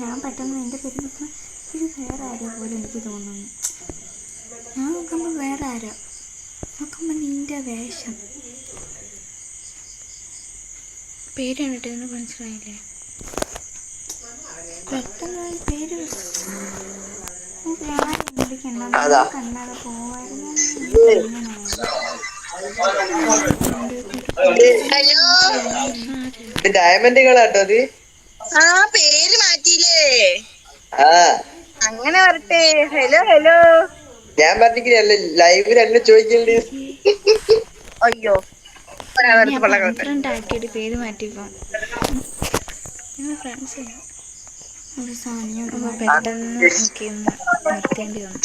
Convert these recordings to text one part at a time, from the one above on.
ഞാൻ പെട്ടെന്ന് എന്റെ പേര് നോക്കുമ്പോൾ ഇത് വേറെ ആരോ പോലും എനിക്ക് തോന്നുന്നു. ഞാൻ നോക്കുമ്പോൾ വേറെ ആരോ? നോക്കുമ്പോൾ നിന്റെ വേഷം. പേര് കണ്ടിട്ട് ഇതിന് മനസ്സിലായില്ലേ? പെട്ടെന്ന് പേര് വിളിക്കണ്ട കണ്ണാതെ പോവായിരുന്നു. ഹലോ? ഡയമണ്ടുകളാട്ടോ അത് ആ പേര് മാറ്റിയില്ലേ? ആ. അങ്ങനെ വരട്ടെ. Hello hello. ഞാൻ പറഞ്ഞില്ല ലൈവിൽ എന്നെ ചോദിക്കണ്ട്. അയ്യോ. ഫ്രണ്ട് ആക്കിയിട്ട് പേര് മാറ്റിപ്പോ ഫ്രണ്ട്സ് ഒരു സാധനം പെട്ടെന്ന് നിർത്തേണ്ടി വന്നു.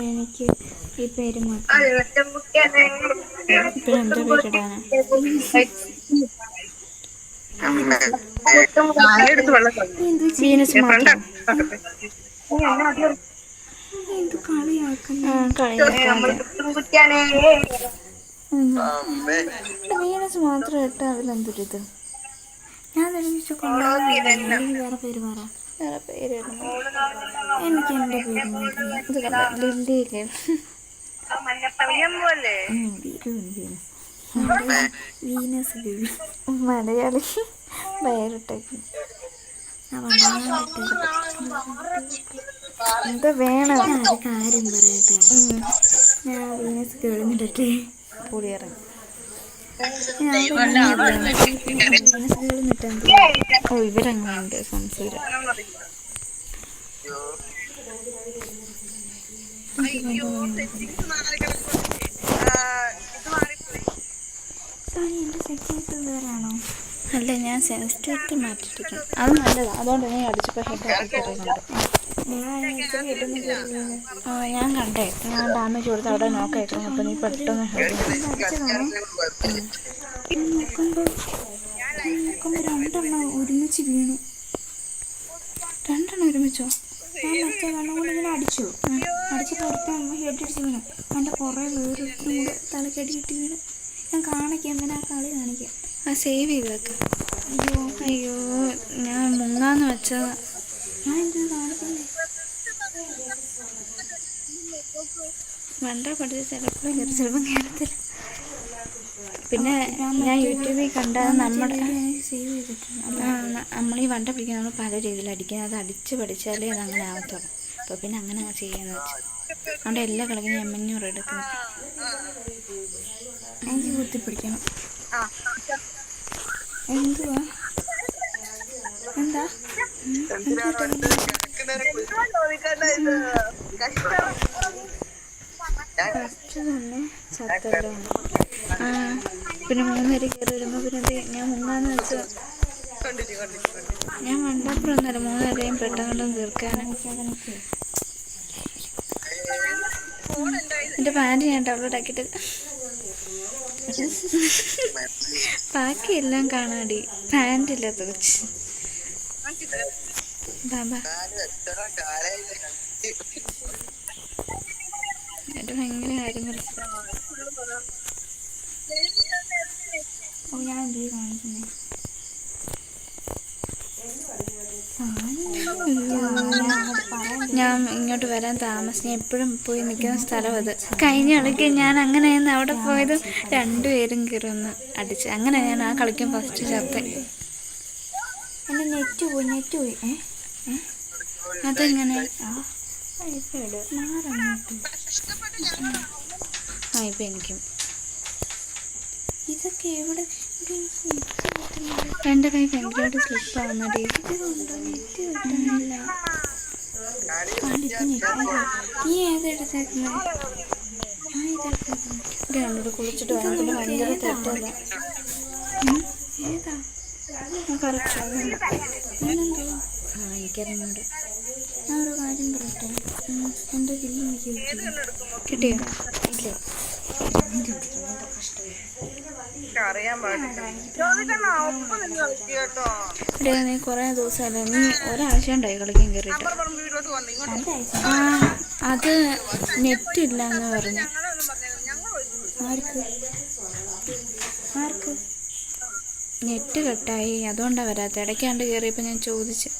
എനിക്ക് ഈ പേര് മാറ്റാം ഇപ്പോഴും എന്റെ പേരിടാനാ വീനസ് മാത്രം. ഇട്ട് ഞാൻ നിർമ്മിച്ച കൊണ്ടുപോകാൻ വേറെ പേര് പറ വേറെ പേരിടണം എനിക്ക് എന്റെ പേര് ഇത് കണ്ട? ലില്ലിയില്ലേ വീനസ് ബേബി മലയാളി. വയറിട്ടേക്ക്. എന്താ വേണം. കാര്യം പറയട്ടെ? ഞാൻ വീനസ് കേളുന്നിട്ടേ പുളിയിറങ്ങി. ഓ ഇവരങ്ങനെയുണ്ട് സംസാരം അല്ല ഞാൻ സെൻസിറ്റിവിറ്റി മാറ്റിട്ടിരിക്കുന്നു അത് നല്ലതാണ് അതുകൊണ്ട് നീ അടിച്ചപ്പോൾ ഹെഡ് ആക്കിയിട്ടുണ്ട് ഞാൻ ആ ഞാൻ കണ്ടേ. ഞാൻ ഡാമേജ് കൊടുത്ത് അവിടെ നോക്കായിരുന്നു അപ്പൊ നീ പെട്ടെന്ന് നോക്കുമ്പോൾ നോക്കുമ്പോൾ രണ്ടെണ്ണം ഒരുമിച്ച് വീണു. രണ്ടെണ്ണം ഒരുമിച്ചോ? ഞാൻ മറ്റേ കണ്ണും കൊണ്ട് ഇങ്ങനെ അടിച്ചു. അടിച്ച് പുറത്ത് ഹെഡ് അടിച്ച് വീണു. എന്റെ കുറേ വേറൊരുത്തും കൂടെ തലക്കടിയിട്ട് വീണ്. ഞാൻ കാണിക്കാം എന്തിനാ കളി കാണിക്കാം ആ സേവ് ചെയ്ത് വെക്ക. അയ്യോ അയ്യോ. ഞാൻ മുങ്ങാന്ന് വെച്ചതാ. വണ്ട പഠിച്ച ചിലപ്പോൾ കയറി ചിലപ്പം കയറത്തില്ല പിന്നെ ഞാൻ യൂട്യൂബിൽ കണ്ട നമ്മുടെ സേവ് ചെയ്തിട്ടുണ്ട് നമ്മൾ ഈ വണ്ട പിടിക്കുന്ന നമ്മൾ പല രീതിയിൽ അടിക്കുന്നത്. അത് അടിച്ച് പഠിച്ചാലേ അത് അങ്ങനെ ആവത്തുള്ളൂ. അപ്പോൾ പിന്നെ അങ്ങനെ അങ്ങ് ചെയ്യാന്ന് വെച്ചു. അവിടെ എല്ലാ കളിക്കും ഞാൻ അഞ്ഞൂറ് എടുക്കുന്നു എനിക്ക് കുത്തിപ്പിടിക്കണം എന്തുവാ? എന്താ? ചത്തല്ലോ. ആ പിന്നെ മൂന്നര കയറി വരുമ്പോൾ പിന്നെ ഇത് ഞാൻ മുങ്ങാന്ന് വെച്ചു ഞാൻ വണ്ടപ്പുറമൊന്നുമല്ല മൂന്നരയും പെട്ടെന്ന് തീർക്കാനും. എന്റെ പാന്റ് ഞാൻ ഡൗൺലോഡ് ആക്കിയിട്ട് ബാക്കിയെല്ലാം കാണാടി. പാന്റ് ഇല്ലാത്ത ഞാൻ ഞാൻ ഇങ്ങോട്ട് വരാൻ താമസിച്ചു എപ്പോഴും പോയി നിൽക്കുന്ന സ്ഥലം അത് കഴിഞ്ഞ കളിക്ക് ഞാൻ അങ്ങനെയെന്ന് അവിടെ പോയത്. രണ്ടുപേരും കയറിയൊന്ന് അടിച്ച്. അങ്ങനെ ഞാൻ ആ കളിക്കും ഫസ്റ്റ് ചത്ത. എന്റെ നെറ്റ് പോയി നെറ്റ് പോയി ഏ അതെങ്ങനെ ആ ഇപ്പം എനിക്കും ഇതൊക്കെ എവിടെ എന്റെ കൈ ഭയങ്കരമായിട്ട് സ്ലിപ്പ് ആവുന്നടി ഇതുകൊണ്ട് നെറ്റ് കിട്ടുന്നില്ല നീ ഏതെടുത്തേക്കുന്നത് ഞാൻ ഇതെടുത്തേക്കുന്നത് കുളിച്ചിട്ട് ഭയങ്കര തെറ്റല്ല ഏതാ എനിക്കറിഞ്ഞൂടെ. ഞാൻ ഒരു കാര്യം പറയട്ടെ? എന്റെ ബില്ല് എനിക്ക് കിട്ടിയോ? ഇല്ലേ? അറിയാൻ പാടില്ല. ചോദിക്കണോ ഒപ്പം നിന്ന് കളിക്കുക കേട്ടോ. നീ കുറേ ദിവസമല്ലേ നീ ഒരാഴ്ച ഉണ്ടായി കളിക്കാൻ കയറിയിട്ട്. ആ അത് നെറ്റ് ഇല്ല എന്ന് പറഞ്ഞു. ആർക്ക്? ആർക്ക്? നെറ്റ് കട്ടായി. അതുകൊണ്ടാണ് വരാത്ത. ഇടയ്ക്കാണ്ട് കയറിയപ്പോൾ ഞാൻ ചോദിച്ചു.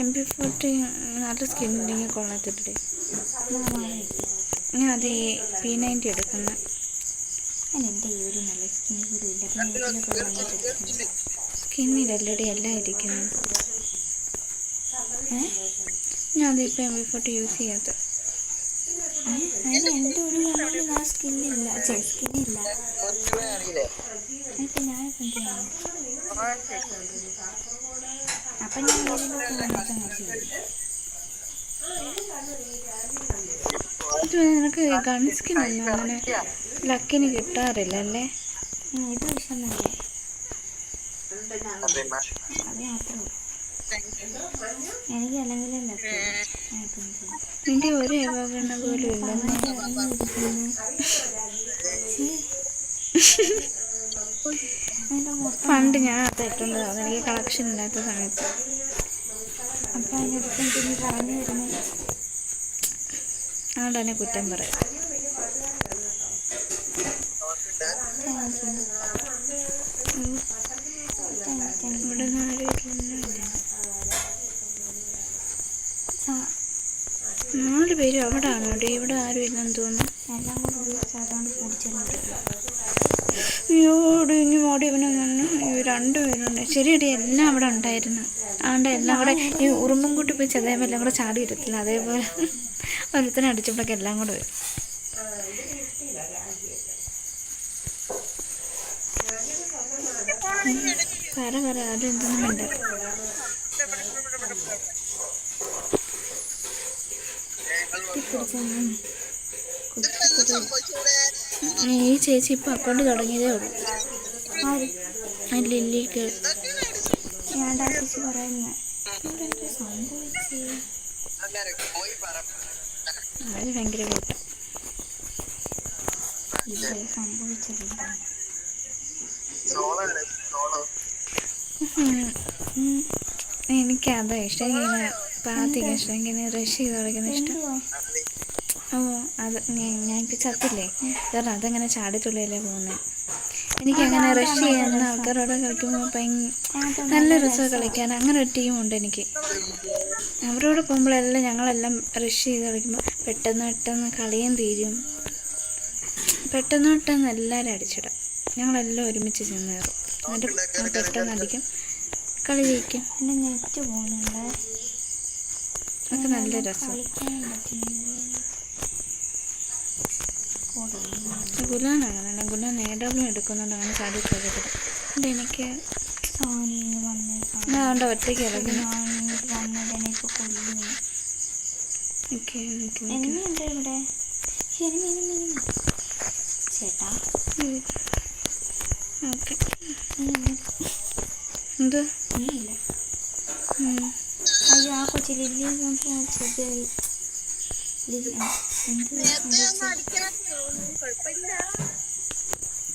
എം പി ഫോർട്ടി നല്ല സ്കിൻ കൊള്ളത്തില്ലേ? മാറി ഞാൻ അത് ഈ പി നയന്റി എടുക്കുന്നത് അതിന് എന്റെ ഈ ഒരു നല്ല സ്കിൻ കൂടി ഇല്ല. വന്നിട്ട് സ്കിന്നിലല്ലടി എല്ലാം ഇരിക്കുന്നത് ഞാൻ അതിപ്പോൾ എം വി ഫോർട്ടി യൂസ് ചെയ്യാത്ത എന്റെ ഒരു കണ്ണിലും ആ എന്ത് ചെയ്യണം? അപ്പം ഞാൻ നിനക്ക് ഗൺ സ്കിൻ അങ്ങനെ ലക്കിന് കിട്ടാറില്ല അല്ലേ? ഇത് വിഷമല്ലേ അതെ മാ. അത് മാത്രമേ ഉള്ളൂ എനിക്ക് നിന്റെ ഒരു ഏവാകണ പോലും ഇല്ലെന്ന് പണ്ട് ഞാൻ അത് ഇട്ടുള്ളതാണ് എനിക്ക് കളക്ഷൻ ഇല്ലാത്ത സമയത്ത്. അപ്പം അതിനടുത്ത് പിന്നെ പറഞ്ഞു വരുന്നത് അതുകൊണ്ട് തന്നെ കുറ്റം പറയാം. ഇവിടെ നാല് നാല് പേര് അവിടെ ആണോ ഇവിടെ ആരും ഇല്ലെന്ന് തോന്നുന്നു. എല്ലാം കൂടി സാധാരണ അതുകൊണ്ട് അയ്യോട് അയ്യോ ഇനി മോടി ഇവനെ രണ്ടുപേരുണ്ട് ശരിയടി എല്ലാം അവിടെ ഉണ്ടായിരുന്നു. അതുകൊണ്ട് എല്ലാം കൂടെ ഈ ഉറുമ്പും കൂട്ടി പോയി ചതയുമ്പോൾ എല്ലാം കൂടെ ചാടി ഇരത്തില്ല. അതേപോലെ ഒരുത്തനെ അടിച്ചപ്പോഴൊക്കെ എല്ലാം കൂടെ വരും പറ പറ അതെന്തൊന്നും വേണ്ട ഈ ചേച്ചി ഇപ്പം അക്കൗണ്ട് തുടങ്ങിയതേ ഉള്ളൂ. ലില്ലിക്ക് ഞാൻ ഡാറ്റിച്ച് പറയുന്നത് ഇവിടെ എന്താ സംഭവിച്ചേ? അങ്ങനെ പോയി പറ അത് ഭയങ്കര കൂട്ടം ഇവിടെ എനിക്കതാ ഇഷ്ടം. ഇങ്ങനെ പാത്തിക്കാൻ ഇഷ്ടം. ഇങ്ങനെ റഷ് ചെയ്ത് തുടങ്ങുന്ന ഇഷ്ടം. ഓ അത് ഞാൻ- ഇപ്പം ചത്തില്ലേ? കാരണം അതങ്ങനെ ചാടിത്തുള്ളിയല്ലേ പോകുന്നത് എനിക്കങ്ങനെ റഷ് ചെയ്യാൻ ആൾക്കാരോട് കളിക്കുമ്പോൾ ഭയങ്കര നല്ല രസമാണ് കളിക്കാൻ. അങ്ങനെ ഒരു ടീമുണ്ട് എനിക്ക്. അവരോട് പോകുമ്പോഴെല്ലാം ഞങ്ങളെല്ലാം റഷ് ചെയ്ത് കളിക്കുമ്പോൾ പെട്ടെന്ന് പെട്ടെന്ന് കളിയും തീരും. പെട്ടെന്ന് പെട്ടെന്ന് എല്ലാവരും അടിച്ചിടാം. ഞങ്ങളെല്ലാം ഒരുമിച്ച് ചെന്ന് കയറും. എന്നിട്ട് പെട്ടെന്ന് അടിക്കും കളി ജയിക്കും. പിന്നെ നെറ്റ് പോകുന്നുണ്ട് അതൊക്കെ നല്ല രസം. ഗുലാനാണ് ഗുലാൻ എ ഡബ്ല്യു എടുക്കുന്നുണ്ടാണ് ചാടി കയറിയത് അതുകൊണ്ട് എനിക്ക് ഞാൻ അതുകൊണ്ട് ഒറ്റയ്ക്ക് ഇറങ്ങി ഞാൻ ഇങ്ങോട്ട് വന്നതിനെ ഇപ്പോൾ കൊല്ലുന്നു. എനിക്ക് എനിക്ക് എങ്ങനെയുണ്ട് ഇവിടെ? ചേട്ടാ. എന്ത്. അയ്യോ ആ കൊച്ചി ലില്ലി?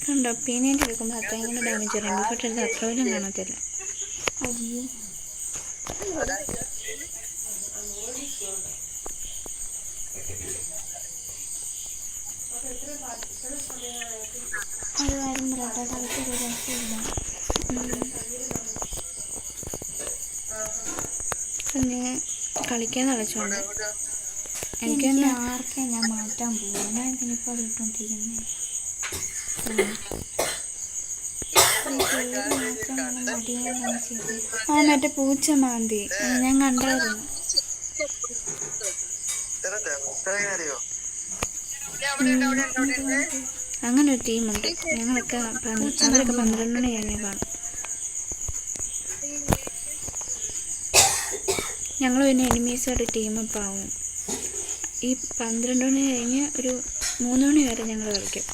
കണ്ടോ? പീനേറ്റ് എടുക്കുമ്പോൾ അത്രയും ഇങ്ങനെ ഡാമേജ് വരും. ബിഫോട്ട് എടുത്ത് അത്ര പോലും കാണത്തില്ല. അയ്യോ. അത് കാര്യം പറയട്ടെ കളിക്കൊരു രസമില്ല പിന്നെ കളിക്കാൻ കളിച്ചോണ്ട്. എനിക്ക് തന്നെ ആർക്കെ ഞാൻ മാറ്റാൻ പോകും ഞാൻ ഇതിനിപ്പോൾ അത് ചെയ്തത് ആ മറ്റേ പൂച്ച മാന്തി ഞാൻ കണ്ടായിരുന്നു അങ്ങനെ ഒരു ടീമുണ്ട്. ഞങ്ങളൊക്കെ അവരൊക്കെ പന്ത്രണ്ട് മണി കഴിഞ്ഞ് കാണും. ഞങ്ങൾ പിന്നെ എനിമീസായിട്ട് ടീമപ്പ് ആവും. ഈ പന്ത്രണ്ട് മണി കഴിഞ്ഞ് ഒരു മൂന്ന് മണി വരെ ഞങ്ങൾ കളിക്കും.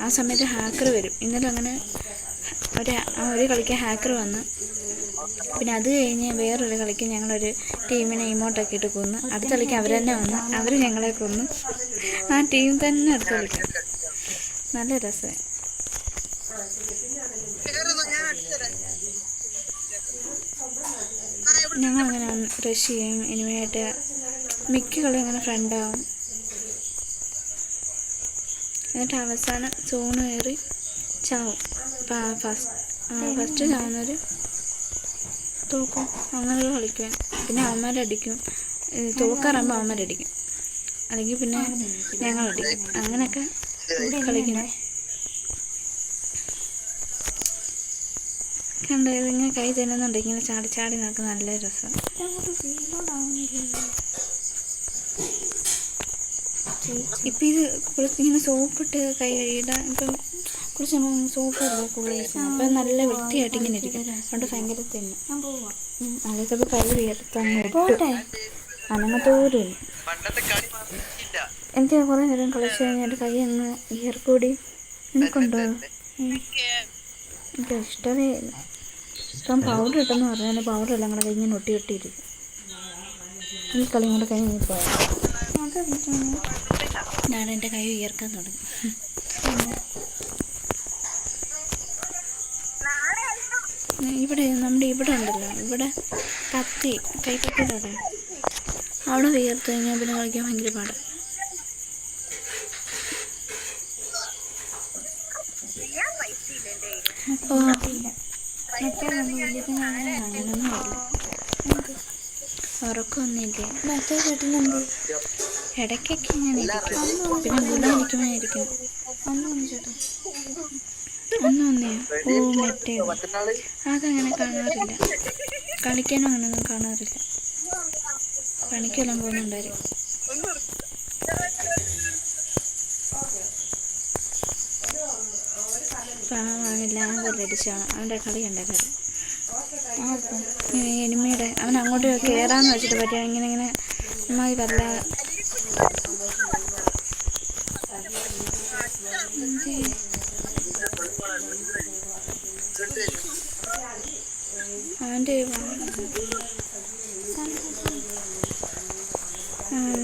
ആ സമയത്ത് ഹാക്കർ വരും. ഇന്നലെ അങ്ങനെ ഒരു ഒരു കളിക്ക് ഹാക്കർ വന്ന് പിന്നെ അത് കഴിഞ്ഞ് വേറൊരു കളിക്ക് ഞങ്ങളൊരു ടീമിനെ ഇമോട്ടൊക്കെ ഇട്ട് കൊന്നു. അടുത്ത കളിക്ക് അവർ തന്നെ വന്നു. അവർ ഞങ്ങളെ കൊന്നു. ആ ടീം തന്നെ അടുത്ത കളിക്കും. നല്ല രസമായി ഞങ്ങൾ അങ്ങനെ റഷ് ചെയ്യും. ഇനിമയായിട്ട് മിക്ക കളി അങ്ങനെ ഫ്രണ്ടാവും എന്നിട്ട് അവസാനം സൂണ് കയറി ചാവും. ഫസ്റ്റ് ഫസ്റ്റ് ചാവുന്നവർ തോക്കും അങ്ങനെ കളിക്കും. പിന്നെ അവന്മാരടിക്കും തോക്കാറാകുമ്പോൾ അവന്മാരടിക്കും അല്ലെങ്കിൽ പിന്നെ ഞങ്ങളടിക്കും. അങ്ങനെയൊക്കെ കളിക്കുന്നത് കണ്ടോ ഇതിങ്ങനെ കൈ തരുന്നുണ്ട്. ഇങ്ങനെ ചാടി ചാടി നമുക്ക് നല്ല രസം. ഇപ്പം ഇത് കുളിച്ച് ഇങ്ങനെ സോപ്പിട്ട് കൈ കഴുകിയിട്ട് ഇപ്പം കുളിച്ച് നമ്മൾ ഇല്ല കുളിച്ച് അപ്പം നല്ല വൃത്തിയായിട്ട് ഇങ്ങനെ ഇരിക്കും. അതുകൊണ്ട് ഭയങ്കര തന്നെ അതൊക്കെ കൈ പോട്ടെ. അനങ്ങത്തോരും എനിക്ക് കുറേ നേരം കളിച്ച് കഴിഞ്ഞാൽ കൈ അങ്ങ് ഈർക്കൂടി എനിക്കുണ്ടോ? എനിക്ക് ഇഷ്ടമേ ഇല്ല. ഇപ്പം പൗഡർ ഇട്ടെന്ന് പറഞ്ഞാൽ പൗഡർ എല്ലാം കൂടെ കൈ ഇങ്ങനെ ഒട്ടി ഒട്ടിയിരിക്കും ഈ കളി കൂടെ കഴിഞ്ഞ് പോയാൽ ഞാൻ എന്റെ കൈ ഉയർക്കാൻ തുടങ്ങി. ഇവിടെ നമ്മുടെ ഇവിടെ ഉണ്ടല്ലോ. ഇവിടെ കത്തി കൈക്കത്തിയുടെ അവിടെ. അവിടെ വിയർത്ത് കഴിഞ്ഞാൽ പിന്നെ കളിക്കാൻ ഭയങ്കര പാടാണ് ഓ ഉറക്കമൊന്നുമില്ലേ മറ്റേ ചേട്ടനെന്ത്? ഇടയ്ക്കൊക്കെ ഇങ്ങനെ ഇരിക്കും. പിന്നെ ഗുണം ഇരിക്കുമ്പോൾ ഇരിക്കും അന്ന് ചേട്ടാ. ഒന്നും ഒന്നേ ഓ മറ്റേ അതങ്ങനെ കാണാറില്ല. കളിക്കാനും അങ്ങനെയൊന്നും കാണാറില്ല. പണിക്കെല്ലാം പോകുന്നുണ്ടായിരിക്കും. പാവാണ് ലാബെല്ലാം അടിച്ചാണ് അവന്റെ കളി ഉണ്ടാക്കാറ് എനിമയുടെ അവൻ അങ്ങോട്ട് കയറാന്ന് വെച്ചിട്ട് പറ്റിയ ഇങ്ങനെ ഇങ്ങനെ അമ്മായി വല്ല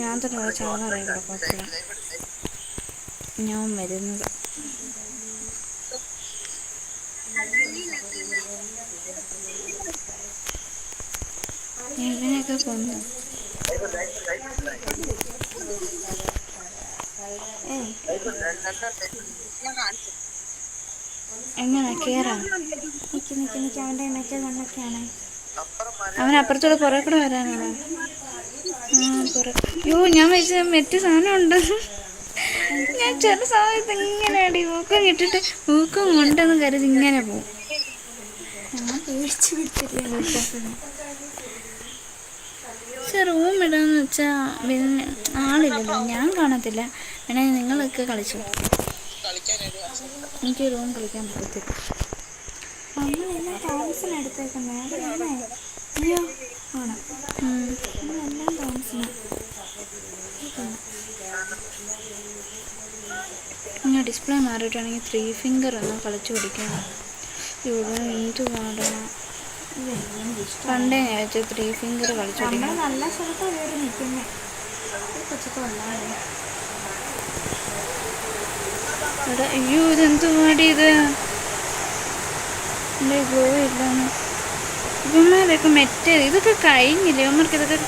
ഞാൻ തന്നെ ചാവാറായി കുഴപ്പമില്ല ഞാൻ വരുന്നത്. എങ്ങനെയൊക്കെ പോന്നു? ഏ എങ്ങനെ? കേറാ. നിക്ക് നിക്ക് നിക്ക്. അവന്റെ കണ്ണൊക്കെയാണ് അവൻ അപ്പുറത്തൂടെ പുറകെ കൂടെ വരാനാണോ. അയ്യോ ഞാൻ വെച്ച മറ്റു സാധനം ഉണ്ട് ഞാൻ ചില സമയത്ത് ഇങ്ങനെ അടി ഊക്കം കിട്ടിട്ട് ഊക്കം കൊണ്ടെന്ന് കരുതി ഇങ്ങനെ പോവും. ഞാൻ വിട്ടില്ല റൂം ഇടാന്ന് വെച്ചാൽ പിന്നെ ആളില്ലല്ലോ. ഞാൻ കാണത്തില്ല. വേണേ നിങ്ങളൊക്കെ കളിച്ചു? എനിക്ക് റൂം കളിക്കാൻ പറ്റത്തില്ല. നമ്മളെല്ലാം താമസം എടുത്തേക്കുന്നേ. അതല്ലേ അയ്യോ ആണ്. ഉം. നമ്മളെല്ലാം താമസം ഞാൻ ഡിസ്പ്ലേ മാറിയിട്ടാണെങ്കിൽ ത്രീ ഫിംഗർ ഒന്ന് കളിച്ചു പിടിക്കണം ഇവിടെ എന്ത് പാടണം പണ്ടേ ഞാൻ ത്രീ ഫിംഗർ കളിച്ചു നമ്മൾ നല്ല സ്ഥലത്ത് നിൽക്കുന്നത് നിൽക്കുന്നേ. കൊച്ചൊക്കെ വന്നാലേ എടാ അയ്യോ ഇതെന്ത് പാടി ഇത് എന്റെ ഗ്ലോ ഇല്ലാന്ന് ഇവന്മാരൊക്കെ മെറ്റേ ഇതൊക്കെ കഴിഞ്ഞില്ലേ? ഇവന്മാർക്ക് ഇതൊക്കെ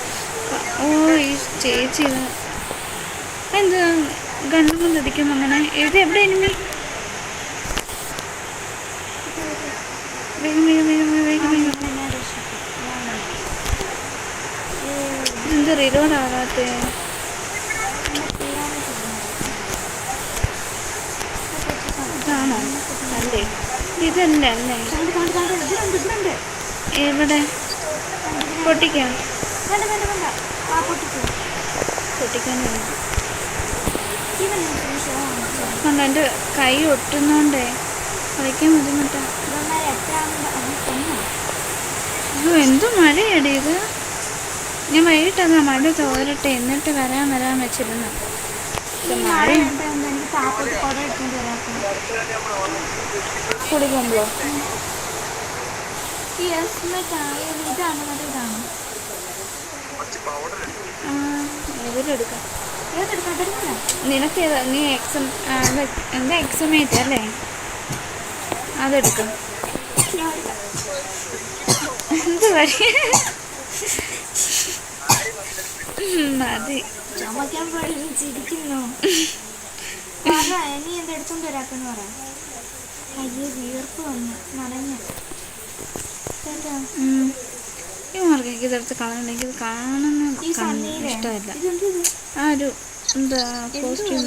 ഓ ഈ ചേച്ചി എന്താ ഗണ്ണം കൊണ്ട് അടിക്കുന്നു അങ്ങനെ ഇത് എവിടെ ഇനിമി വേഗം വേഗം വേഗം വേഗം വേഗം ഇതെന്ത് റിലോഡ് ആകാത്തേ? അല്ലേ ഇതന്നെ. അല്ലേ എവിടെ? പൊട്ടിക്കാം. പൊട്ടിക്കാൻ കൊണ്ട് എന്റെ കൈ ഒട്ടുന്നോണ്ടേ. കളിക്കാൻ ബുദ്ധിമുട്ടാ. അയ്യോ എന്തു മഴയടി ഇത്? ഞാൻ വൈകിട്ടന്നാ മഴ തോരട്ടെ. എന്നിട്ട് വരാൻ വരാൻ വെച്ചിരുന്നു. മഴ മഴയുണ്ടെന്ന് എനിക്ക് താപ്പോട്ട് കുട എടുക്കേണ്ടി വരാത്ത കുളിക്കുമ്പോൾ ഈ ഇതാണ്. മറ്റേ ഇതാണ് ഏതെടുക്കാം നിനക്ക് ഏതാ നീ എക്സം എന്താ എക്സമേറ്റ് അല്ലേ? അതെടുക്കാം. എന്ത് മതി. ചുമക്കാൻ പാടില്ല ചിരിക്കുന്നു. പറ ഇനി എന്താ എടുത്തോണ്ട് വരാക്കെന്ന് പറ. അയ്യോ വീർപ്പ് വന്നു നനഞ്ഞു. കേട്ടോ ഇതെടുത്ത് കളഞ്ഞിട്ടുണ്ടെങ്കിൽ ഇത് കാണുന്ന ഇഷ്ടമല്ല. ആ ഒരു എന്താ കോസ്റ്റ്യൂം?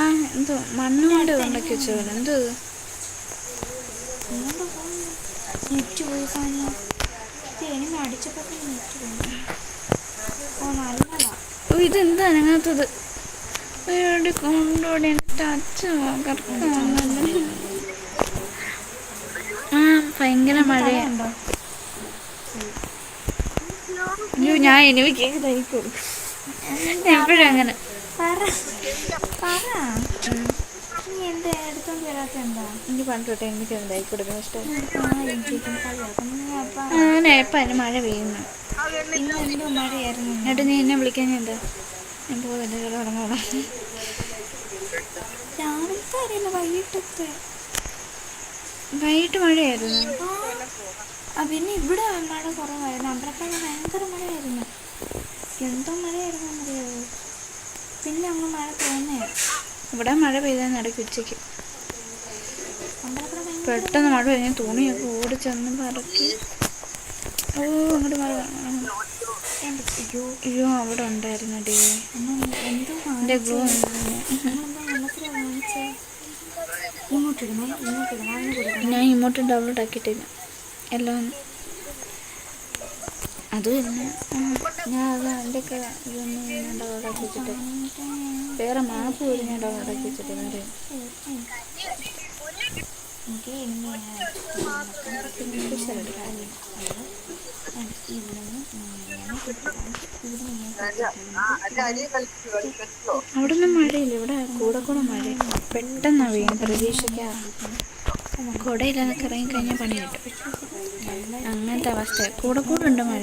ആ എന്തോ മണ്ണ് കൊണ്ട് ഉണ്ടാക്കി വെച്ച പോലെ എന്തോ. നെറ്റ് പോയി സാധനം എനിക്ക് ഓ നല്ലതാ. ഓ ഇതെന്താ ഇവിടെ കൊണ്ടോടെ ടച്ച് കറക്റ്റാണല്ലോ ആ ഭയങ്കര മഴയുണ്ടോ അയ്യോ ഞാൻ എനിക്ക് കേക്ക് എപ്പോഴും അങ്ങനെ. എനിക്ക് പണ്ട് എനിക്ക് എന്തായി കൊടുക്കുന്ന. ഇഷ്ടം അങ്ങനെ എപ്പം അതിന് മഴ പെയ്യുന്നു. എന്നിട്ട് നീ എന്നെ വിളിക്കാൻ എന്താ? ഞാൻ പോകുന്നില്ല തുടങ്ങാം രാവിലത്തെ അറിയില്ല വൈകിട്ടത്തെ. വൈകിട്ട് മഴയായിരുന്നു. ആ പിന്നെ ഇവിടെ മഴ. കുറവായിരുന്നു അമ്പലക്കാട് ഭയങ്കര മഴയായിരുന്നു. എന്തോ മഴയായിരുന്നു എന്നറിയാവോ? പിന്നെ അങ്ങ് മഴ തോന്നേ. ഇവിടെ മഴ പെയ്തെന്ന് ഇടയ്ക്ക് ഉച്ചയ്ക്ക്. പെട്ടെന്ന് മഴ പെയ്ഞ്ഞ തുണിയൊക്കെ ചെന്ന് പറക്കി. ഓ അങ്ങോട്ട് മഴ അയ്യോ. അയ്യോ അവിടെ ഉണ്ടായിരുന്നു ഡേ എന്തോ എന്റെ ഗ്ലൂ ഞാൻ ഇങ്ങോട്ട് ഡൗൺലോഡ് ആക്കിയിട്ടില്ല എല്ലാം അതും ഞാൻ അത് അതിന്റെയൊക്കെ ഇതൊന്നും ഞാൻ ഡൗൺലോഡ് ആക്കി വെച്ചിട്ട് വേറെ മാപ്പ് പോലും ഞാൻ ഡൗൺലോഡ് ആക്കി വെച്ചിട്ട് വേറെ എനിക്ക് എങ്ങനെയാണ് അവിടെ ഒന്നും മഴയില്ല. ഇവിടെ കൂടെ കൂടെ മഴ. പെട്ടെന്ന് വീഴും പ്രതീക്ഷിക്കാറ് കുടയില്ലാതൊക്കെ ഇറങ്ങിക്കഴിഞ്ഞാൽ പണി കിട്ടും. അങ്ങനത്തെ അവസ്ഥ കൂടെ കൂടെ ഉണ്ട് മഴ.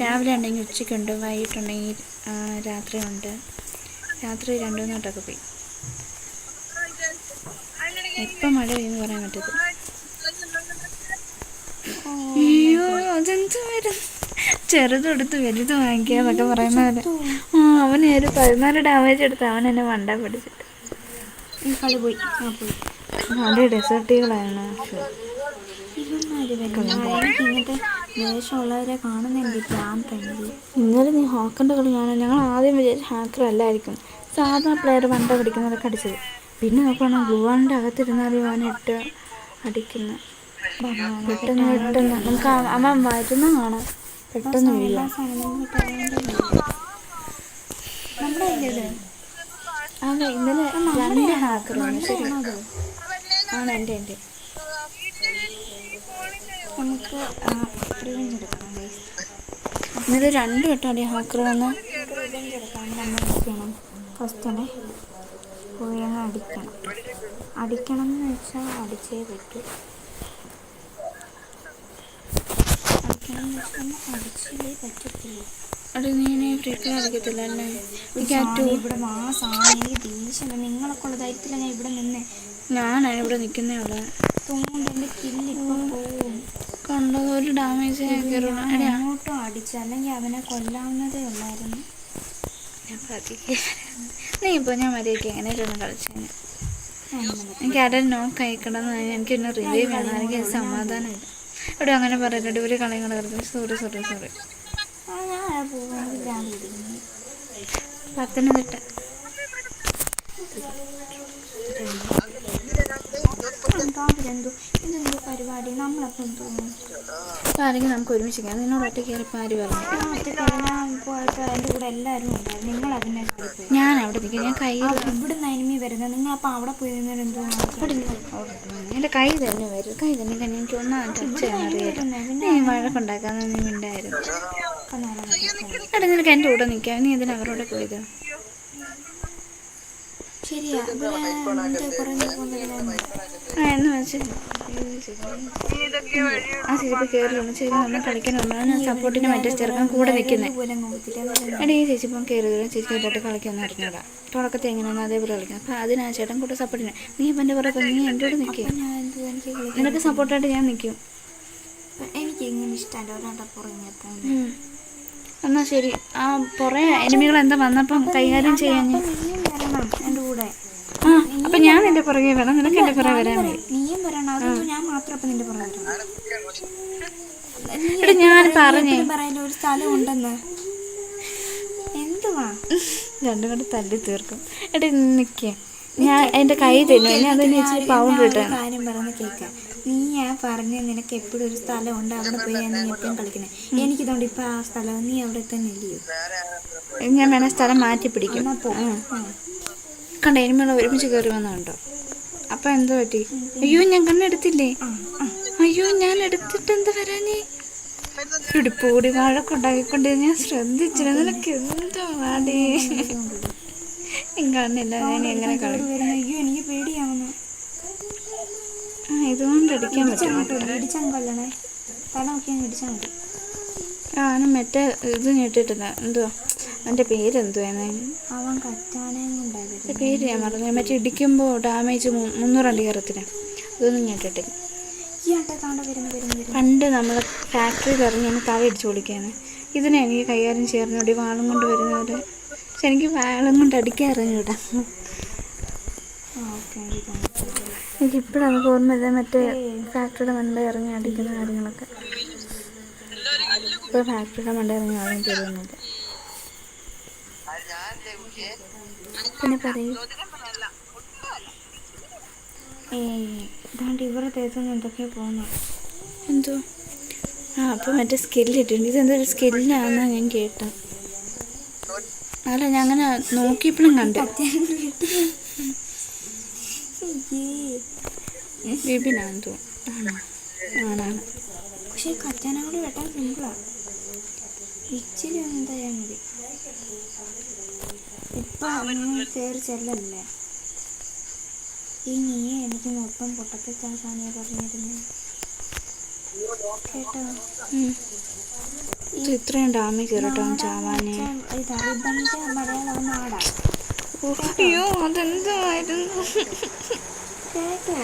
രാവിലെ ഉണ്ടെങ്കിൽ ഉച്ചയ്ക്കുണ്ട്. വൈകിട്ടുണ്ടെങ്കിൽ രാത്രി ഉണ്ട്. രാത്രി രണ്ടു മൂന്നോട്ടൊക്കെ പോയി എപ്പം മഴ പെയ്യുന്നു പറയാൻ പറ്റത്തില്ല. അയ്യോ അതെന്ത് വരും ചെറുതെടുത്ത് വലുത് വാങ്ങിക്കാന്നൊക്കെ പറയുന്ന പോലെ. ആ അവന് ഒരു പതിനാല് ഡാമേജ് എടുത്ത് അവൻ എന്നെ മണ്ട പിടിച്ചിട്ട്. കളി പോയി. ആ പോയി. അവിടെ ഡെസേർട്ടുകളായിരുന്നു ഇവന്മാര് വരുന്ന എനിക്ക് ഇങ്ങനത്തെ വേഷമുള്ളവരെ കാണുന്ന എനിക്ക് ഭ്രാന്ത് ഇന്നലെ നീ ഹാക്കറിന്റെ കളി കാണാൻ ഞങ്ങൾ ആദ്യം വിചാരിച്ച ഹാക്കർ അല്ലായിരിക്കും. സാധാ പ്ലെയർ വണ്ട പിടിക്കുന്നതൊക്കെ അടിച്ചത്. പിന്നെ നോക്കണം ഗുവാണിന്റെ അകത്തിരുന്നാൽ അവൻ ഇട്ട് അടിക്കുന്നു. പെട്ടെന്ന് പെട്ടെന്ന് നമുക്ക് അമ്മ അവൻ വരുന്ന കാണാം. പെട്ടെന്ന് നമ്മുടെ അല്ലേ അതെ ഇന്നലെ ഹാക്കറാണ് ശരി ആണ് എന്റെ എന്റെ. നമുക്ക് റിവെഞ്ച്. ഇന്നലെ രണ്ട് വട്ടം ഹാക്കർ വന്ന് നമുക്ക് റിവെഞ്ച് എടുക്കാൻ നമ്മൾ ചെയ്യണം ഫസ്റ്റ് തന്നെ പോയി അടിക്കണം അടിക്കണം. എന്ന് വെച്ചാൽ അടിച്ചേ പറ്റൂ. അവിടെ നീ ഇനി ഫ്രീ ഫയർ കളിക്കത്തില്ല അല്ലേ എനിക്ക് ആ സാധനം ഇവിടെ മാസാണ് എനിക്ക് ദേഷ്യം നിങ്ങളൊക്കെ ഉള്ള ധൈര്യത്തിലാണ് ഞാൻ ഇവിടെ നിന്ന്. ഞാനാണ് ഇവിടെ നിൽക്കുന്നേ ഉള്ളത് തോന്നുന്നുണ്ട് എന്റെ കില്ല് ഇപ്പം പോവും. കണ്ടത് ഒരു ഡാമേജ് അങ്ങോട്ടും അടിച്ചു അല്ലെങ്കിൽ അവനെ കൊല്ലാവുന്നതേ ഉള്ളായിരുന്നു. നീ ഇപ്പോൾ ഞാൻ മര്യാദയ്ക്ക് എങ്ങനെയൊക്കെ കളിച്ചേനെ എനിക്ക് ആരും നോക്ക് അയക്കണമെന്ന് എനിക്ക് റിവൈവ് വേണം എനിക്ക് സമാധാനമില്ല. ഇവിടെ അങ്ങനെ പറയട്ടെ ഇവർ കളയും കൂടെ കളിക്കും സോറി സോറി സോറി പത്തനംതിട്ട എന്തോ അവരെന്തോ ഇതെന്തോ പരിപാടി? നമ്മളപ്പം തോന്നുന്നു അപ്പോൾ ആരെങ്കിലും നമുക്ക് ഒരുമിച്ച് നിന്നോട് ഒറ്റ കയറിപ്പോൾ ആര് പറഞ്ഞു ഞാൻ പോയപ്പോൾ എന്റെ കൂടെ എല്ലാവരും ഉണ്ടായിരുന്നു. നിങ്ങൾ അതിനെ ഞാൻ അവിടെ നിൽക്കും. ഞാൻ കൈ ഇവിടുന്ന് എനിമി വരുന്നത്. നിങ്ങൾ അപ്പം അവിടെ പോയി നിന്നിട്ട് എന്തോ എന്റെ കൈ തന്നെ വരും. കൈ തന്നെ കഴിഞ്ഞ് എനിക്ക് ഒന്നാം ടച്ച് ചെയ്യാൻ അറിയില്ല നീ വഴക്കുണ്ടാക്കാന്ന് നീ എടാ നിനക്ക് എന്റെ കൂടെ നിൽക്കാം. നീ എന്തിനാ അവരോട് പോയത്? ശരിയാ. ഇവിടെ കുറഞ്ഞു ആ ചേച്ചി ചേച്ചി നമ്മൾ കളിക്കാനുള്ളതാണ് സപ്പോർട്ടിന് മറ്റേ ചെറുക്കൻ കൂടെ നിൽക്കുന്നത് എടീ ചേച്ചി ഇപ്പം കയറി വരും. ചേച്ചി ഇട്ടിട്ട് കളിക്കാമെന്ന് അറിഞ്ഞൂടാ തുടക്കത്തിൽ എങ്ങനെയാണ്? അതേപോലെ കളിക്കുന്നത് അപ്പം അതിനാ ചേട്ടൻ കൂടെ സപ്പോർട്ടിന് നീ ഇപ്പം എന്റെ പുറത്ത് നീ എന്റെ കൂടെ നിൽക്കുക നിനക്ക് സപ്പോർട്ടായിട്ട് ഞാൻ നിൽക്കും എനിക്ക് ഇങ്ങനെ ഇഷ്ടമല്ല ഒരാളുടെ പുറങ്ങെത്താൻ ഉം. എന്നാ ശരി. ആ പുറേ എനിമികൾ എന്താ വന്നപ്പം കൈകാര്യം ചെയ്യാൻ ഞാൻ നീയും വരണം എന്റെ കൂടെ ആ അപ്പം ഞാൻ നിന്റെ പുറകെ വരാം. നിനക്ക് എന്റെ പുറകെ വരാൻ നീയും വരണം ഞാൻ മാത്രം നിന്റെ പുറകെ വരണം എടാ ഞാൻ പറഞ്ഞേ. പറയുന്ന ഒരു സ്ഥലം ഉണ്ടെന്ന്. എന്തുവാ? രണ്ടും കൂടെ തല്ലി തീർക്കും. എടാ നിക്കേ. ഞാൻ എന്റെ കൈ തന്നു ഞാൻ അതിന് ഇട്ടാണ് കാര്യം പറഞ്ഞ് കേൾക്കാം നീ ഞാൻ പറഞ്ഞ നിനക്ക് എപ്പോഴും ഒരു സ്ഥലം ഉണ്ട്. അവിടെ പോയി നീ എപ്പോഴും കളിക്കണേ എനിക്കിതുകൊണ്ട് ഇപ്പൊ ആ സ്ഥലം നീ അവിടെ തന്നെ ഇല്ലയോ? ഞാൻ വേണേൽ സ്ഥലം മാറ്റി പിടിക്കും. ഉം. കണ്ട എനിമകൾ ഒരുമിച്ച് കയറി വന്നുണ്ടോ അപ്പൊ എന്താ പറ്റി? അയ്യോ ഞാൻ കണ്ണെടുത്തില്ലേ അയ്യോ ഞാൻ എടുത്തിട്ട് എന്താ വരാനേ ഇടിപ്പൂടി വഴക്കുണ്ടാക്കിക്കൊണ്ട് ഞാൻ ശ്രദ്ധിച്ചില്ല. നിനക്ക് എന്തോ വാടേ? ഞാൻ കണ്ണില്ല ഞാൻ എങ്ങനെ കളി. അയ്യോ എനിക്ക് പേടിയാവുന്നു. ആ ഇതുകൊണ്ട് അടിക്കാൻ പറ്റും തല നോക്കി അങ്ങ് ഇടിച്ചാൽ മതി. ആ മറ്റേ ഇത് ഞെട്ടിട്ടില്ല. എന്തുവാ അവന്റെ പേരെന്തുവായിരുന്നു? അവൻ പേര് ഞാൻ മറന്നു മറ്റേ ഇടിക്കുമ്പോൾ ഡാമേജ് മുന്നൂറണ്ടി കയറത്തിന് അതൊന്നും ഞാൻ കേട്ടില്ല പണ്ട് നമ്മൾ ഫാക്ടറിയിൽ ഇറങ്ങി ഞാൻ തല ഇടിച്ചു കൊടുക്കുകയാണ് ഇതിനെ എനിക്ക് കൈകാര്യം ചേർന്നോടി വാളും കൊണ്ട് വരുന്നവരെ. പക്ഷെ എനിക്ക് വാളും കൊണ്ട് അടിക്കാൻ അറിഞ്ഞൂടാ ആ ഓക്കെ എനിക്ക് ഇപ്പോഴാണ് മറ്റേ ഫാക്ടറിയുടെ മണ്ട ഇറങ്ങി അടിക്കുന്ന കാര്യങ്ങളൊക്കെ. ഇപ്പോൾ ഫാക്ടറിയുടെ മണ്ട ഇറങ്ങി ആളും തരുന്നില്ല പിന്നെ പറയൂ. ഏ ഇതാണ്ട് ഇവരെ തേച്ചൊന്നും എന്തൊക്കെയോ പോകുന്നു എന്തോ? ആ അപ്പോൾ മറ്റേ സ്കില്ലിട്ടുണ്ട് ഇതെന്തൊരു സ്കില്ലാണെന്നാണ് ഞാൻ കേട്ടത്. അല്ല ഞാൻ അങ്ങനെ നോക്കിയപ്പോഴും കണ്ടു. ബിബിനാന്ന് തോന്നുന്നു. ആണോ? ആണാണ്. പക്ഷെ കറ്റാനെ കൂടി വെട്ടാൻ സിമ്പിളാണ് ഇച്ചിരി എന്തായാൽ മതി. ഇപ്പൊ അങ്ങനെ കയറി ചെല്ലല്ലേ? ഈ നീ എനിക്ക് മൊത്തം പൊട്ടത്തെ സാനിയ പറഞ്ഞിരുന്നു. കേട്ടോ? ഇത്രയും ഡാമേജ് കേട്ടോ ചാവാനെ. ഇത് റിബണിന്റെ മലയാളം നാടാ. അയ്യോ അതെന്തായിരുന്നു കേട്ടോ?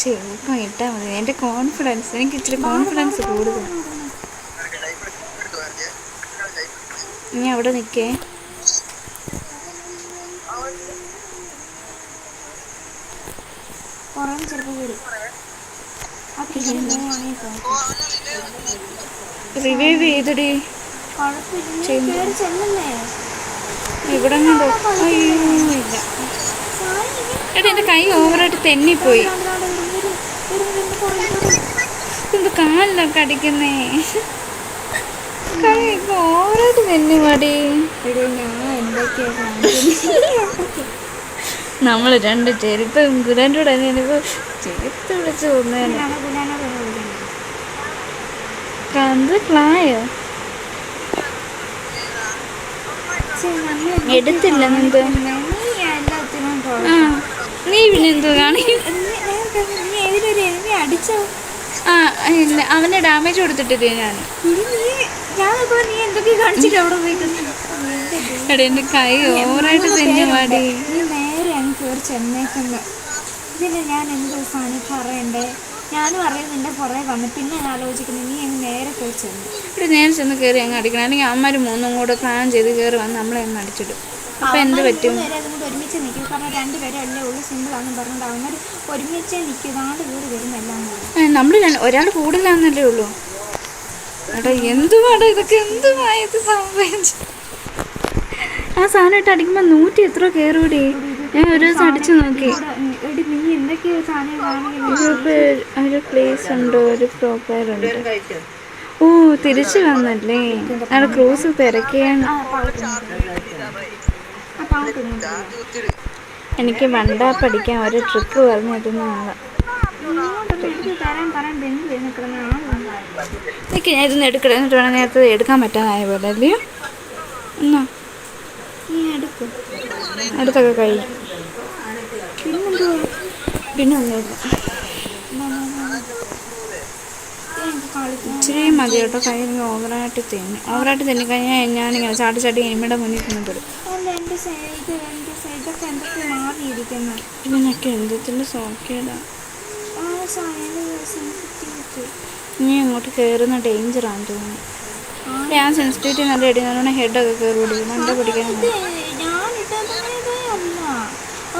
ചെറുപ്പം ഇട്ടാൽ മതി എന്റെ കോൺഫിഡൻസ് എനിക്ക് ഇച്ചിരി കോൺഫിഡൻസ് കൂടുതൽ നീ അവിടെ നിൽക്കേ. പുറം ചിലപ്പോൾ വരും. റിവൈവ് ചെയ്തടി. ഇവിടെ അയ്യോ ഇല്ല. എടാ എന്റെ കൈ ഓവറായിട്ട് തെന്നിപ്പോയി. എന്ത് കാലിലൊക്കെ അടിക്കുന്നേ കൈ. തെന്നി മടി. ഞാൻ നമ്മൾ രണ്ട് ചെരുപ്പ് ഗുരന്റെ കൂടെ എനിക്ക് ചേർത്ത് വിളിച്ച് ക്ലായോ എടുത്തില്ല നീ പിന്നെ എന്തോ കാണി? ആ ഇല്ല അവനെ ഡാമേജ് കൊടുത്തിട്ടില്ലേ ഞാൻ എടാ എന്റെ കൈ ഓവറായിട്ട് തന്നെ മാടി നേരെ അങ്ങ് കയറി ചെന്നേക്കുന്നു. ഇതിന് ഞാൻ എന്ത് സാധനം പറയണ്ടേ? ഞാനും അറിയാം നിന്റെ പുറകെ വന്നു. പിന്നെ ഞാൻ ആലോചിക്കുന്നു നീ അങ്ങ് നേരെ പോയി ചെന്നു. ഇവിടെ നേരെ ചെന്ന് കയറി അങ്ങ് അടിക്കണം. അല്ലെങ്കിൽ അമ്മമാർ മൂന്നും കൂടെ പ്ലാൻ ചെയ്ത് കയറി വന്ന് നമ്മളെ അങ്ങ് അടിച്ചിടും. അപ്പം എന്ത് പറ്റും? ഒരുമിച്ച് നിൽക്കും. കാരണം രണ്ടുപേരും അല്ലേ ഉള്ളൂ സിമ്പിളാണെന്ന് പറഞ്ഞിട്ട് അവന്മാർ ഒരുമിച്ച് നിൽക്കും. ഇതാണ്ട് കയറി വരുന്നെല്ലാം നമ്മൾ ഒരാൾ കൂടുതലാന്നല്ലേ ഉള്ളൂ? എടാ ഇതൊക്കെ? സംഭവിച്ചു? ആ സാധനം ഇട്ട് അടിക്കുമ്പോൾ നൂറ്റി എത്ര കയറൂടി ഞാൻ ഒരു ദിവസം അടിച്ചു നോക്കി. ഒരു പ്ലേസ് ഉണ്ടോ ഒരു പ്രോപ്പർ ഉണ്ട്. ഓ തിരിച്ചു വന്നല്ലേ. അവിടെ ക്രൂസ് തിരക്കിയാണ്. എനിക്ക് വണ്ടാ പഠിക്കാൻ ഒരു ട്രിപ്പ് പറഞ്ഞു തരുന്ന ആളാ തരാൻ പറയാൻ എനിക്ക് ഞാൻ ഇതൊന്ന് എടുക്കട്ടെ. എന്നിട്ട് വേണം നേരത്തെ എടുക്കാൻ പറ്റാതായ പോലെ അല്ലയോ? എന്നാ? നീ എടുക്കും. അടുത്തൊക്കെ കഴിയും. പിന്നെ പിന്നെ ഒന്നുമില്ല. ഇച്ചിരി മതി കേട്ടോ. കൈ ഓവറായിട്ട് തിന്നി. ഓവറായിട്ട് തിന്നിക്കഴിഞ്ഞാൽ ഞാനിങ്ങനെ ചാടി ചാടി എനിമയുടെ മുന്നിൽ നിന്ന് തരും അല്ല എന്റെ സൈഡൊക്കെ എന്തൊക്കെ സോക്കേടാ. നീ അങ്ങോട്ട് കയറുന്ന ഡേഞ്ചറാണ് തോന്നുന്നു. ഞാൻ സെൻസിറ്റിവിറ്റി നല്ല ഇടി നല്ലോണം ഹെഡൊക്കെ കയറി പിടിക്കും മണ്ട പിടിക്കാൻ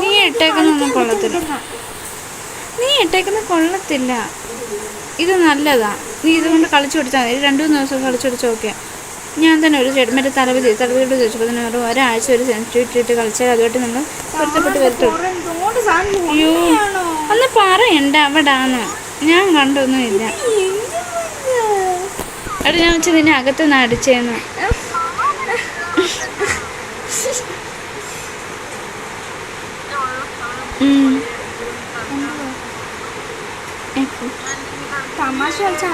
നീ ഇട്ടേക്കുന്നൊന്നും കൊള്ളത്തില്ല. നീ ഇട്ടേക്കുന്ന കൊള്ളത്തില്ല. ഇത് നല്ലതാ. നീ ഇതുകൊണ്ട് കളിച്ചു കൊടുത്താൽ മതി. രണ്ടു മൂന്ന് ദിവസം കളിച്ചു പിടിച്ച് ഓക്കെ ഞാൻ തന്നെ ഒരു ചേട്ടൻ മറ്റേ തലവിധി തലവിധിയോട് ചോദിച്ചപ്പോൾ തന്നെ പറഞ്ഞു ഒരാഴ്ച ഒരു സെൻസിറ്റിവിറ്റി ഇട്ട് കളിച്ചാൽ അതുമായിട്ട് നമ്മൾ പൊരുത്തപ്പെട്ട് വരത്തുള്ളൂ. അയ്യോ അന്ന് പറയണ്ട അവിടാന്ന്. ഞാൻ കണ്ടൊന്നുമില്ല. എടാ ഞാൻ വെച്ച് നിന്നെ അകത്ത്. എപ്പോ? തമാശ കളിച്ചാൽ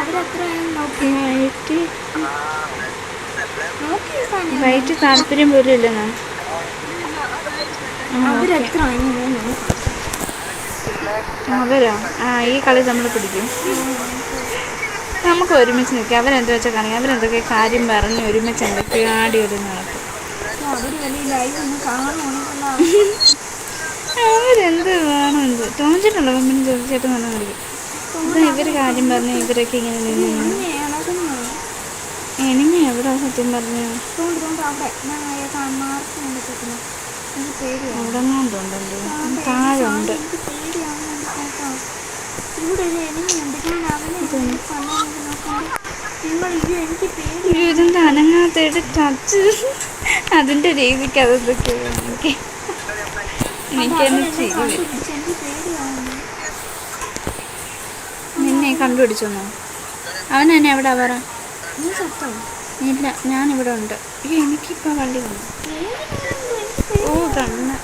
വൈറ്റ് താല്പര്യം പോലും ഇല്ലെന്നാ അവരെത്ര അവരോ? ആ ഈ കളി നമ്മൾ പിടിക്കും. നമുക്ക് ഒരുമിച്ച് നിൽക്കാം. അവരെന്താ വെച്ചാൽ കാണിക്കാം അവരെന്തൊക്കെ കാര്യം പറഞ്ഞ് ഒരുമിച്ച് എന്തൊക്കെയോ ആടി ഒരു നടക്കും. അവരെന്ത് വേണമെന്ത് തോന്നിച്ചിട്ടുണ്ടോ? പിന്നെ ചോദിച്ചിട്ട് നല്ല കളിക്കും ഇവർ ഇവർ കാര്യം പറഞ്ഞ് ഇവരൊക്കെ ഇങ്ങനെ നിന്ന് എനിമ എവിടെ സത്യം പറഞ്ഞു അവിടെ കൊണ്ടുണ്ടല്ലോ താഴെ ഉണ്ട്. ഇതെന്താ അനങ്ങാത്തയുടെ ടച്ച് അതിന്റെ രീതിക്ക് അതൊക്കെ എനിക്ക് നിന്നെ കണ്ടുപിടിച്ചോന്നോ? അവൻ എന്നെ എവിടെ പറ? ഇല്ല ഞാനിവിടെ ഉണ്ട്. എനിക്കിപ്പോ വണ്ടി വന്നു. ഓ കണ്ണ്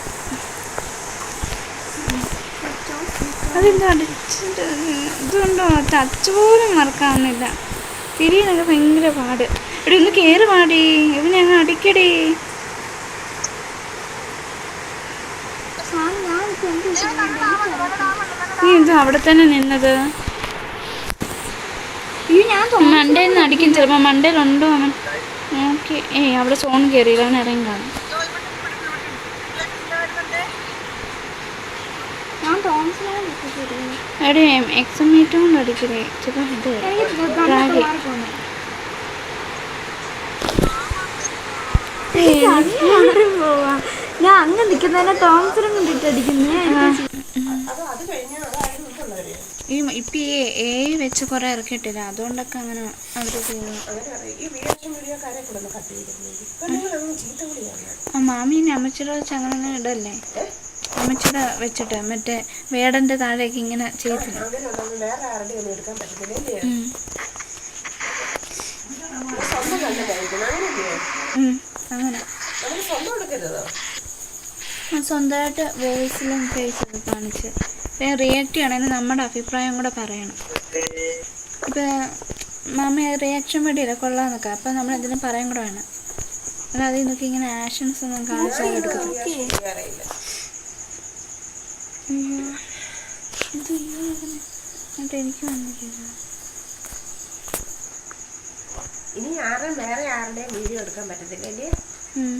അതെന്താ അടിച്ചിട്ട് ഇതുകൊണ്ടോ ടച്ച് പോലും മറക്കാവുന്നില്ല തിരിയാനൊക്കെ ഭയങ്കര പാട്. എടി ഒന്ന് കയറി പാടി ഇവനെ അങ്ങ് അടിക്കടി. നീ എന്താ അവിടെ തന്നെ നിന്നത്? ഈ ഞാൻ മണ്ടയിൽ നിന്ന് അടിക്കും. ചിലപ്പോൾ മണ്ടയിലുണ്ടോ അവൻ? ഓക്കെ. ഏയ് അവിടെ സോൺ കയറിയില്ല അവൻ ഇറങ്ങി കാണും ഞാൻ കൊണ്ട് അടിക്കലേ ചിലപ്പോൾ ഇത് എനിക്ക് റാഗി. മാറിപ്പോന്നു ഞാൻ അങ്ങ് നിൽക്കുന്നതിനെ തോമസിനും കണ്ടിട്ട് അടിക്കുന്നേ. ഈ ഇപ്പം ഈ എ വെച്ച് കുറേ ഇറക്കിയിട്ടില്ല. അതുകൊണ്ടൊക്കെ അങ്ങനെ അവർ ആ മാമീനെ അമ്മച്ചിയുടെ വെച്ച് അങ്ങനെ ഇടല്ലേ? അമ്മച്ചിയുടെ വെച്ചിട്ട് മറ്റേ വേടന്റെ താഴേക്ക് ഇങ്ങനെ ചെയ്തില്ല അങ്ങനെ. സ്വന്തമായിട്ട് വോയിസിലും ഫേസിലും കാണിച്ച്. പിന്നെ റിയാക്ട് ചെയ്യണമെങ്കിൽ നമ്മുടെ അഭിപ്രായം കൂടെ പറയണം. ഇപ്പം മാമ റിയാക്ഷൻ വേണ്ടിയില്ല കൊള്ളാന്നൊക്കെ അപ്പം നമ്മൾ എന്തെങ്കിലും പറയാൻ കൂടെ വേണം. അല്ലാതെ ഇതൊക്കെ ഇങ്ങനെ ആക്ഷൻസ് ഒന്നും കാണിച്ചാൽ എടുക്കത്തില്ല. അയ്യോ. ഇത് എന്നിട്ട് എനിക്ക് വന്നില്ല ഇനി ആരും വേറെ ആരുടെയും വീഡിയോ എടുക്കാൻ പറ്റത്തില്ല ഉം.